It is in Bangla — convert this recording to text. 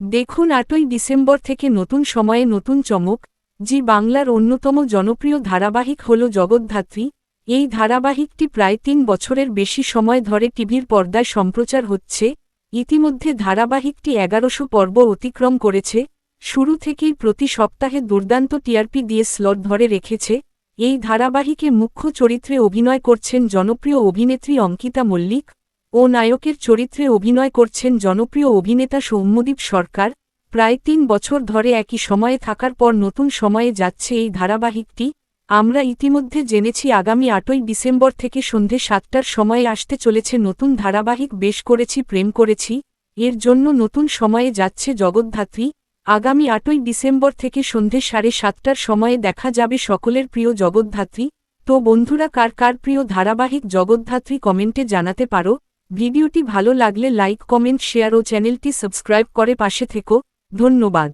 দেখুন আটই ডিসেম্বর থেকে নতুন সময়ে নতুন চমক, জি বাংলার অন্যতম জনপ্রিয় ধারাবাহিক হল জগদ্ধাত্রী। এই ধারাবাহিকটি প্রায় তিন বছরের বেশি সময় ধরে টিভির পর্দায় সম্প্রচার হচ্ছে। ইতিমধ্যে ধারাবাহিকটি এগারোশো পর্ব অতিক্রম করেছে। শুরু থেকেই প্রতি সপ্তাহে দুর্দান্ত টিআরপি দিয়ে স্লট ধরে রেখেছে। এই ধারাবাহিকে মুখ্য চরিত্রে অভিনয় করছেন জনপ্রিয় অভিনেত্রী অঙ্কিতা মল্লিক। ও নায়কের চরিত্রে অভিনয় করছেন জনপ্রিয় অভিনেতা সৌম্যদীপ সরকার। প্রায় তিন বছর ধরে একই সময়ে থাকার পর নতুন সময়ে যাচ্ছে এই ধারাবাহিকটি। আমরা ইতিমধ্যে জেনেছি আগামী আটই ডিসেম্বর থেকে সন্ধে সাতটার সময়ে আসতে চলেছে নতুন ধারাবাহিক বেশ করেছি, প্রেম করেছি। এর জন্য নতুন সময়ে যাচ্ছে জগদ্ধাত্রী। আগামী আটই ডিসেম্বর থেকে সন্ধে সাড়ে সাতটার সময়ে দেখা যাবে সকলের প্রিয় জগদ্ধাত্রী। তো বন্ধুরা, কার কার প্রিয় ধারাবাহিক জগদ্ধাত্রী কমেন্টে জানাতে পারো। ভিডিওটি ভালো লাগলে লাইক কমেন্ট শেয়ার ও চ্যানেলটি সাবস্ক্রাইব করে পাশে থেকো। ধন্যবাদ।